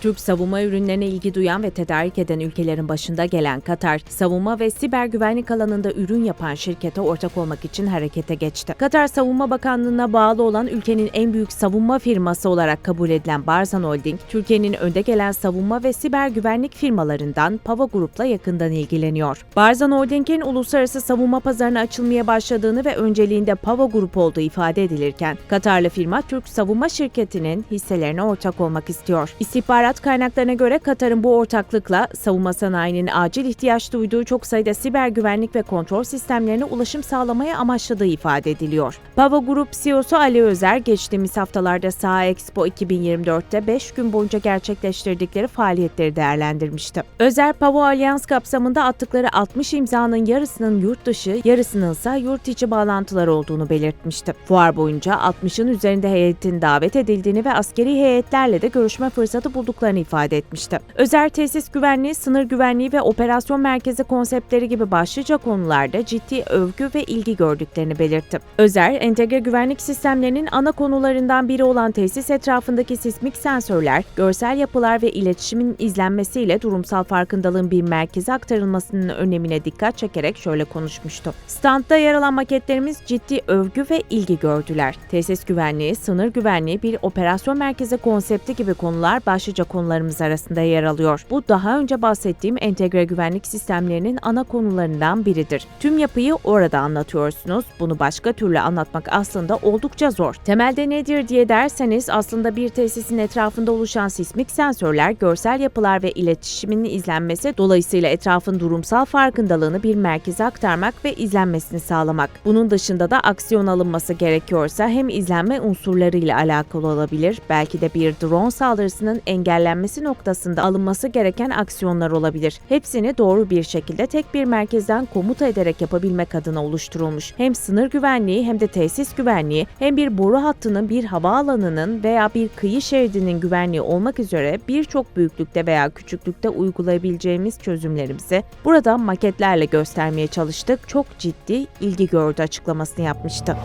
Türk savunma ürünlerine ilgi duyan ve tedarik eden ülkelerin başında gelen Katar, savunma ve siber güvenlik alanında ürün yapan şirkete ortak olmak için harekete geçti. Katar Savunma Bakanlığı'na bağlı olan ülkenin en büyük savunma firması olarak kabul edilen Barzan Holding, Türkiye'nin önde gelen savunma ve siber güvenlik firmalarından Pava Group'la yakından ilgileniyor. Barzan Holding'in uluslararası savunma pazarına açılmaya başladığını ve önceliğinde Pava Group olduğu ifade edilirken, Katarlı firma Türk Savunma Şirketi'nin hisselerine ortak olmak istiyor. İstihbarat kaynaklarına göre Katar'ın bu ortaklıkla savunma sanayinin acil ihtiyaç duyduğu çok sayıda siber güvenlik ve kontrol sistemlerine ulaşım sağlamaya amaçladığı ifade ediliyor. Pava Group CEO'su Ali Özer geçtiğimiz haftalarda Saha Expo 2024'te 5 gün boyunca gerçekleştirdikleri faaliyetleri değerlendirmişti. Özer, Pava Alyans kapsamında attıkları 60 imzanın yarısının yurt dışı, yarısının ise yurt içi bağlantıları olduğunu belirtmişti. Fuar boyunca 60'ın üzerinde heyetin davet edildiğini ve askeri heyetlerle de görüşme fırsatı bulduklarını ifade etmişti. Özer tesis güvenliği, sınır güvenliği ve operasyon merkezi konseptleri gibi başlıca konularda ciddi övgü ve ilgi gördüklerini belirtti. Özer, entegre güvenlik sistemlerinin ana konularından biri olan tesis etrafındaki sismik sensörler, görsel yapılar ve iletişimin izlenmesiyle durumsal farkındalığın bir merkeze aktarılmasının önemine dikkat çekerek şöyle konuşmuştu. Standta yer alan maketlerimiz ciddi övgü ve ilgi gördüler. Tesis güvenliği, sınır güvenliği, bir operasyon merkezi konsepti gibi konular başlıca konularımız arasında yer alıyor. Bu daha önce bahsettiğim entegre güvenlik sistemlerinin ana konularından biridir. Tüm yapıyı orada anlatıyorsunuz. Bunu başka türlü anlatmak aslında oldukça zor. Temelde nedir diye derseniz aslında bir tesisin etrafında oluşan sismik sensörler, görsel yapılar ve iletişimin izlenmesi dolayısıyla etrafın durumsal farkındalığını bir merkeze aktarmak ve izlenmesini sağlamak. Bunun dışında da aksiyon alınması gerekiyorsa hem izlenme unsurlarıyla alakalı olabilir, belki de bir drone saldırısının engellenmesi noktasında alınması gereken aksiyonlar olabilir. Hepsini doğru bir şekilde tek bir merkezden komuta ederek yapabilmek adına oluşturulmuş. Hem sınır güvenliği hem de tesis güvenliği hem bir boru hattının bir havaalanının veya bir kıyı şeridinin güvenliği olmak üzere birçok büyüklükte veya küçüklükte uygulayabileceğimiz çözümlerimizi burada maketlerle göstermeye çalıştık. Çok ciddi ilgi gördü açıklamasını yapmıştı.